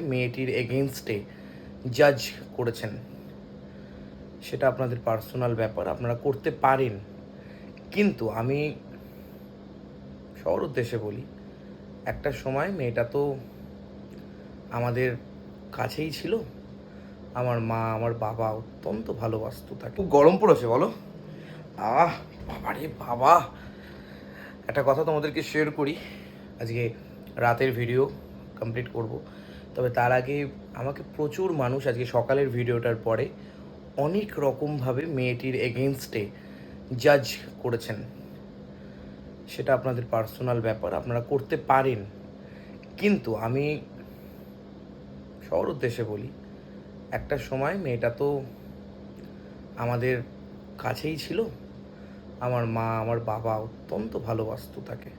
মেয়েটির এগেনস্টে জাজ করেছেন। সেটা আপনাদের পার্সোনাল ব্যাপার, আপনারা করতে পারেন। কিন্তু আমি সবার উদ্দেশ্যে বলি, একটা সময় মেয়েটা তো আমাদের কাছেই ছিল। আমার মা, আমার বাবা অত্যন্ত ভালোবাসতো তাকে। গরম পড়েছে, বলো। আহ, বাবারে বাবা। একটা কথা তোমাদেরকে শেয়ার করি। আজকে রাতের ভিডিও কমপ্লিট করব। তবে তার আগে আমাকে প্রচুর মানুষ আজকে সকালের ভিডিওটার পরে অনেক রকমভাবে মেয়েটির এগেনস্টে জাজ করেছেন। সেটা আপনাদের পার্সোনাল ব্যাপার, আপনারা করতে পারেন। কিন্তু আমি সবার উদ্দেশ্যে বলি, একটা সময় মেয়েটা তো আমাদের কাছেই ছিল। আমার মা, আমার বাবা অত্যন্ত ভালোবাসতো তাকে।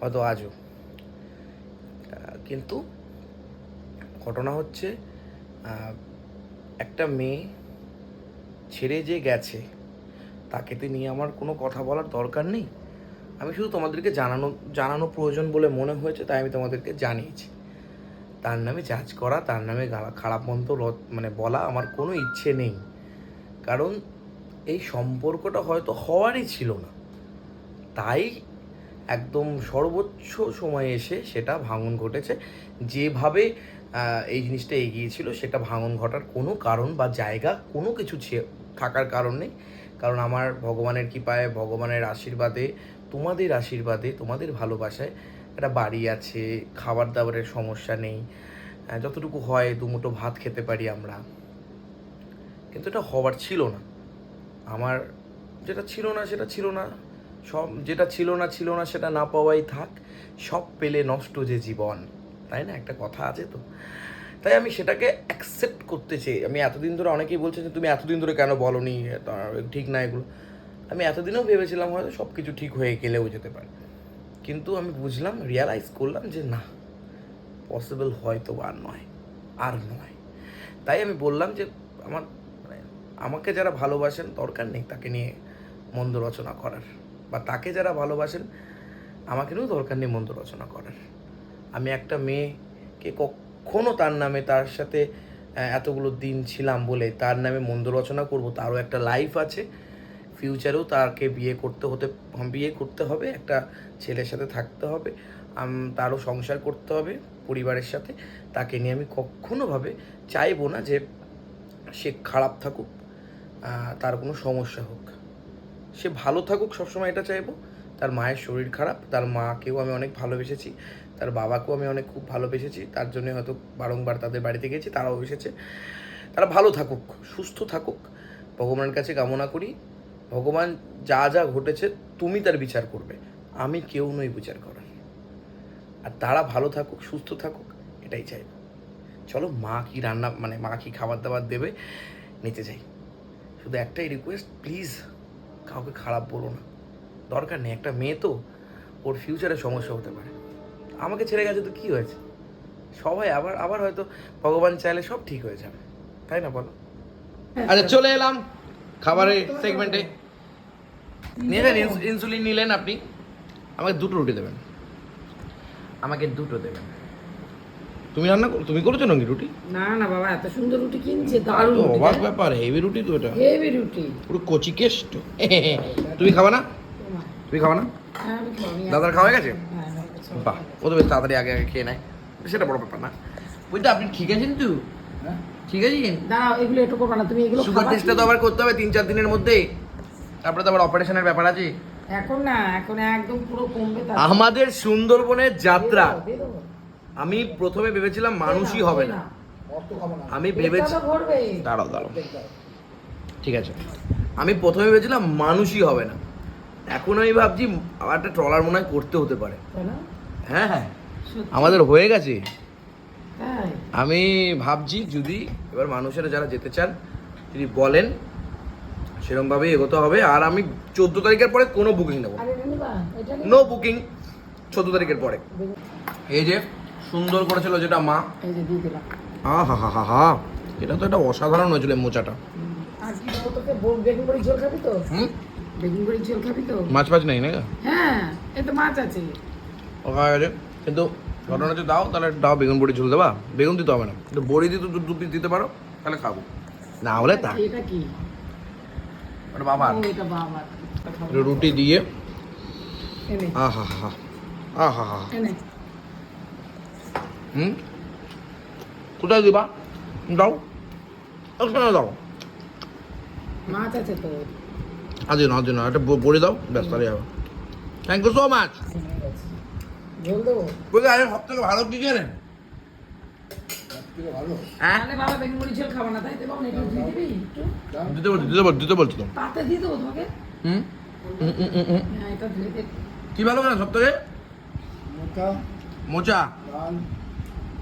হয়তো আজও। কিন্তু ঘটনা হচ্ছে একটা মেয়ে ছেড়ে যে গেছে, তাকে তো নিয়ে আমার কোনো কথা বলার দরকার নেই। আমি শুধু তোমাদেরকে জানানো জানানো প্রয়োজন বলে মনে হয়েছে, তাই আমি তোমাদেরকে জানিয়েছি। তার নামে জাজ করা, তার নামে খারাপ মন্ত মানে বলা আমার কোনো ইচ্ছে নেই। কারণ এই সম্পর্কটা হয়তো হওয়ারই ছিল না। তাই একদম সর্বোচ্চ সময়ে এসে সেটা ভাঙন ঘটেছে। যেভাবে এই জিনিসটা এগিয়েছিল সেটা ভাঙন ঘটার কোনো কারণ বা জায়গা, কোনো কিছু থাকার কারণ নেই। কারণ আমার ভগবানের কৃপায়, ভগবানের আশীর্বাদে, তোমাদের আশীর্বাদে, তোমাদের ভালোবাসায় একটা বাড়ি আছে খাবার দাবারের সমস্যা নেই যতটুকু হয় দুমুটো ভাত খেতে পারি আমরা। কিন্তু এটা হওয়ার ছিল না। আমার যেটা ছিল না, সেটা ছিল না। সব যেটা ছিল না ছিল না, সেটা না পাওয়াই থাক। সব পেলে নষ্ট যে জীবন। তাই না? একটা কথা আছে তো। তাই আমি সেটাকে অ্যাকসেপ্ট করতে চাই। আমি এতদিন ধরে অনেকেই বলছে যে, তুমি এতদিন ধরে কেন বলনি? ঠিক না এগুলো। আমি এতদিনও ভেবেছিলাম হয়তো সব কিছু ঠিক হয়ে গেলেও যেতে পারে। কিন্তু আমি বুঝলাম রিয়ালাইজ করলাম যে, না পসিবল হয়তো আর নয় আর নয়। তাই আমি বললাম যে, আমার মানে আমাকে যারা ভালোবাসেন, দরকার নেই তাকে নিয়ে মন্দ রচনা করার। বা তাকে যারা ভালোবাসেন, আমাকে নিয়েও দরকার নেই মন্দ রচনা করার। আমি একটা মেয়েকে কখনো তার নামে তার সাথে এতগুলো দিন ছিলাম বলে তার নামে মন্দ রচনা করব, তারও একটা লাইফ আছে। ফিউচারেও তাকে বিয়ে করতে হতে, বিয়ে করতে হবে, একটা ছেলের সাথে থাকতে হবে তারও সংসার করতে হবে, পরিবারের সাথে। তাকে নিয়ে আমি কখনোভাবে চাইব না যে সে খারাপ থাকুক তার কোনো সমস্যা হোক। সে ভালো থাকুক সবসময় এটা চাইব। তার মায়ের শরীর খারাপ, তার মাকেও আমি অনেক ভালোবেসেছি। তার বাবাকেও আমি অনেক খুব ভালোবেসেছি। তার জন্য হয়তো বারংবার তাদের বাড়িতে গেছি তারাও এসেছে। তারা ভালো থাকুক, সুস্থ থাকুক। ভগবানের কাছে কামনা করি। ভগবান যা যা ঘটেছে, তুমি তার বিচার করবে। আমি কেউ নই বিচার করার। আর তারা ভালো থাকুক, সুস্থ থাকুক, এটাই চাই। চলো, মা কি রান্না মানে মা কি খাবার দাবার দেবে? নিতে চাই। শুধু একটাই রিকোয়েস্ট প্লিজ কাউকে খারাপ বলো না। দরকার নেই, একটা মেয়ে তো ওর ফিউচারে সমস্যা হতে পারে। আমাকে ছেড়ে গেছে তো কী হয়েছে? সবাই আবার আবার হয়তো ভগবান চাইলে সব ঠিক হয়ে যাবে। তাই না বলো? আচ্ছা চলে এলাম খাবারের সেগমেন্টে নিলেন ইনসুলিন নিলেন আপনি। আমাকে দুটো রুটি দেবেন। আমাকে দুটো দেবেন। তুমি রান্না করো তুমি করেছ নাকি রুটি? না না বাবা এত সুন্দর রুটি কিনছে দারুণ রুটি অবাক ব্যাপার হেভি রুটি তো এটা। হেভি রুটি। পুরো কচি কেষ্ট। তুমি খাবা না? তুমি খাবা না? হ্যাঁ, আমি খাব, দাদার খাওয়া গেছে? হ্যাঁ। বাহ ও তো বেশ তাড়াতাড়ি আগে আগে খেয়ে নেয়। সেটা বড় ব্যাপার না। বুঝতে আপনি ঠিক আছেন তো? ঠিক আছেন? দাঁড়াও এগুলো একটু করব না তুমি এগুলো সুগার টেস্টটা তো আবার করতে হবে তিন চার দিনের মধ্যে। তারপরে তো আবার অপারেশনের ব্যাপার আছে। এখন না এখন একদম পুরো কমবে আমাদের সুন্দরবনের যাত্রা। আমি প্রথমে ভেবেছিলাম মানুষই হবে না। আমি ভেবেছি দাঁড়াও দাঁড়াও। ঠিক আছে। আমি প্রথমে ভেবেছিলাম মানুষই হবে না। এখন আমি ভাবছি আবার একটা ট্রলার মনে হয় করতে হতে পারে। তাই না? হ্যাঁ হ্যাঁ। আমাদের হয়ে গেছে? আমি ভাবছি যদি এবার মানুষেরা যারা যেতে চান যদি বলেন সেরকমভাবেই এগোতে হবে। আর আমি চোদ্দ তারিখের পরে কোনো বুকিং নেব। এটা? এটা? নো বুকিং চোদ্দ তারিখের পরে। এই যে সুন্দর করেছিল যেটা মা। হা হা হা হা এটা তো একটা অসাধারণ হয়েছিল মোচাটা। মাছ ফাছ নেই না হ্যাঁ তো মাছ আছে। ও গেছে কিন্তু ঘটনা হচ্ছে দাও তাহলে দাও বেগুন বড়ি ঝুল দেবা। বেগুন দিতে হবে না। একটু বড়ি দিতে দু পিস দিতে পারো তাহলে খাব। না হলে তা। এটা কি? ওটা বাবা ও, এটা বাবা একটু রুটি দিয়ে। আহা হা আহা হা হুম? কোথায় দিবা? দাও। ওখানে দাও। মাছ আছে তো। আজ না আজ না একটা ব- বড়ি দাও। ব্যস্ত যাবে থ্যাংক ইউ সো মাচ। ঝোল দেবো? বলছি আরে সব থেকে ভালো কি জানেন? কি ভালো খান সব থেকে? মোচা।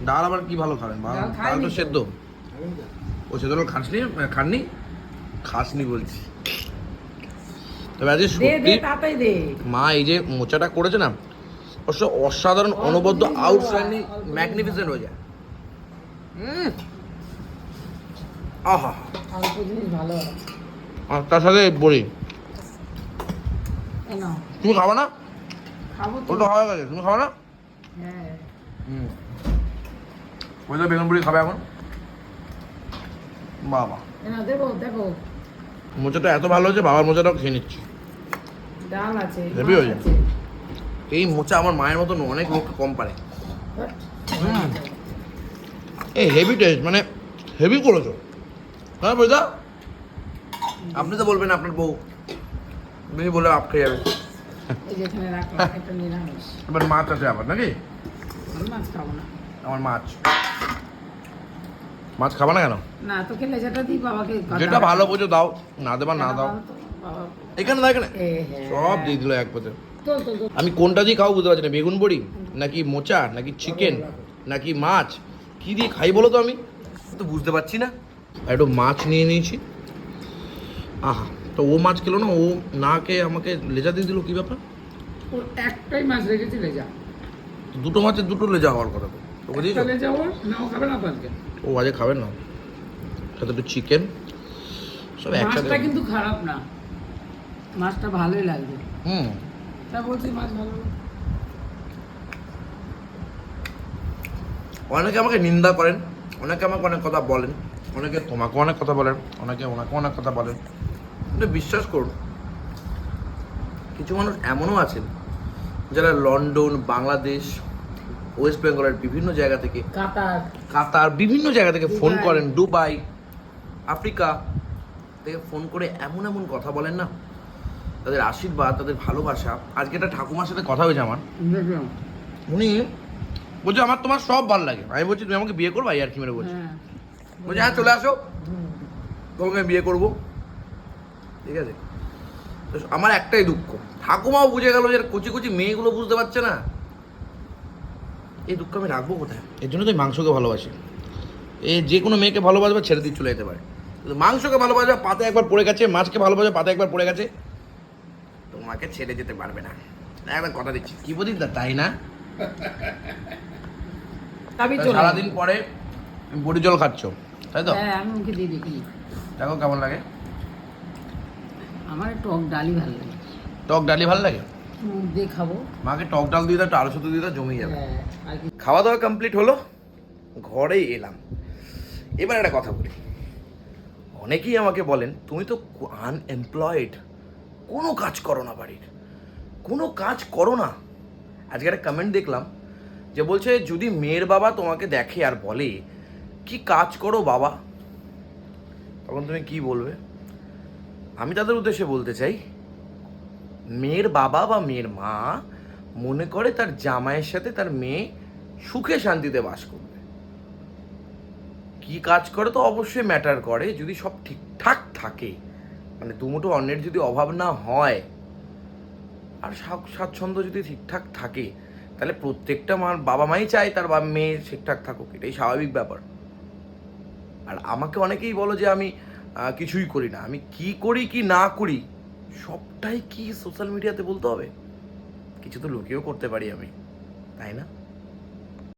ডাল। আবার কি ভালো খাবেন? ভালো ডাল তো। সেদ্ধ। ও সেদ্ধ খাসনি? খাননি? খাসনি বলছি। তবে আজকে মা এই যে মোচাটা করেছে না অবশ্য অসাধারণ অনবদ্য আউটস্ট্যান্ডিং ম্যাগনিফিসেন্ট হয়ে যায়। আহা। আর তার সাথে বড়ি। তুমি খাবা না? ওটা হয়ে গেছে তুমি খাবা না? হ্যাঁ। হুম। ওই তো বেগুন বড়ি খাবে এখন? বাবা। মোচাটা এত ভালো হয়েছে বাবার মোচাটাও খেয়ে নিচ্ছি। ডাল আছে হেভি হয়ে যায়। এই মোচা আমার মায়ের মতন অনেক লোককে কম পারে। এই হেভি টেস্ট মানে হেভি করেছ। হ্যাঁ বৈদা? আপনি তো বলবেন আপনার বউ। তুমি বলে আপ খেয়ে যাবে। এবার মাছ আছে আবার নাকি? আমি মাছ খাব না। আমার মাছ। মাছ খাবা না কেন? না তোকে লেজাটা দিই বাবাকে যেটা ভালো বোঝো দাও না দেবা না দাও। তো- এখানে দাও এখানে। হ্যাঁ। সব দিয়ে দিল এক তোল আমি কোনটা দিয়ে খাব বুঝতে পারছি না বেগুন বড়ি নাকি মোচা নাকি চিকেন নাকি মাছ? কি দিয়ে খাই বলো তো আমি? তো বুঝতে পারছি না। একটু মাছ নিয়ে নিয়েছি। আহা তো ও মাছ খেলো না ও না খেয়ে আমাকে লেজা দিয়ে দিল কি ব্যাপার? ওর একটাই মাছ রেখেছি লেজা। দুটো মাছের দুটো লেজা হওয়ার কথা তো দিয়েছ? লেজা ওর না ও খাবে না আজকে। ও আজকে খাবেন না। সাথে একটু চিকেন সব একসাথে মাছটা কিন্তু খারাপ না। মাছটা ভালোই লাগবে। হুম। অনেকে আমাকে নিন্দা করেন অনেকে আমাকে অনেক কথা বলেন অনেকে তোমাকে অনেক কথা বলেন অনেকে ওনাকে অনেক কথা বলেন। কিন্তু বিশ্বাস করুন কিছু মানুষ এমনও আছেন যারা লন্ডন বাংলাদেশ ওয়েস্ট বেঙ্গলের বিভিন্ন জায়গা থেকে কাতার। কাতার বিভিন্ন জায়গা থেকে ফোন করেন দুবাই আফ্রিকা থেকে ফোন করে এমন এমন কথা বলেন না। তাদের আশীর্বাদ তাদের ভালোবাসা। আজকে একটা ঠাকুমার সাথে কথা হয়েছে আমার। উনি বলছে আমার তোমার সব ভালো লাগে। আমি বলছি তুমি আমাকে বিয়ে করব? আর কি মেরে বলছি। হ্যাঁ। বলছে হ্যাঁ চলে আসো। তোমাকে আমি বিয়ে করব। ঠিক আছে? তো আমার একটাই দুঃখ। ঠাকুমাও বুঝে গেল যে কচি কুচি মেয়েগুলো বুঝতে পারছে না। এই দুঃখ আমি রাখব কোথায়? এর জন্য তো আমি মাংসকে ভালোবাসি। এ যে কোনো মেয়েকে ভালোবাসবে ছেড়ে দিয়ে চলে যেতে পারে। মাংসকে ভালোবাসবে পাতে একবার পড়ে গেছে মাছকে ভালোবাসা পাতে একবার পড়ে গেছে। তোমাকে ছেড়ে যেতে পারবে না। একবার কথা দিচ্ছি। কি বলি দা তাই না? তা সারাদিন পরে বড়ি জল খাচ্ছ তাই তো? হ্যাঁ আমি মুখে দিয়ে দেখি দেখো কেমন লাগে। আমার টক ডালই ভালো লাগে। টক ডালি ভালো লাগে? মুখ দিয়ে খাব। মাকে টক ডাল দিয়ে দাও একটু আলু শুধু দিয়ে দাও জমে যাবে। হ্যাঁ খাওয়া দাওয়া কমপ্লিট হলো ঘরে এলাম। এবার একটা কথা বলি। অনেকেই আমাকে বলেন তুমি তো আনএমপ্লয়েড কোনো কাজ করো না বাড়ির। কোনো কাজ করো না। আজকে একটা কমেন্ট দেখলাম যে বলছে, যদি মেয়ের বাবা তোমাকে দেখে আর বলে, কি কাজ করো বাবা? তখন তুমি কি বলবে? আমি তাদের উদ্দেশ্যে বলতে চাই, মেয়ের বাবা বা মেয়ের মা মনে করে তার জামাইয়ের সাথে তার মেয়ে সুখে শান্তিতে বাস করবে। কি কাজ করে তো অবশ্যই ম্যাটার করে। যদি সব ঠিকঠাক থাকে মানে দুমুটো অন্যের যদি অভাব না হয়, আর স্বা- স্বাচ্ছন্দ্য যদি ঠিকঠাক থাকে, তাহলে প্রত্যেকটা মার বাবা মাই চায় তার বাবা মেয়ে ঠিকঠাক থাকুক, এটাই স্বাভাবিক ব্যাপার। আর আমাকে অনেকেই বলো যে আমি কিছুই করি না। আমি কি করি কি না করি, সবটাই কি সোশ্যাল মিডিয়াতে বলতে হবে? কিছু তো লুকিয়েও করতে পারি আমি, তাই না?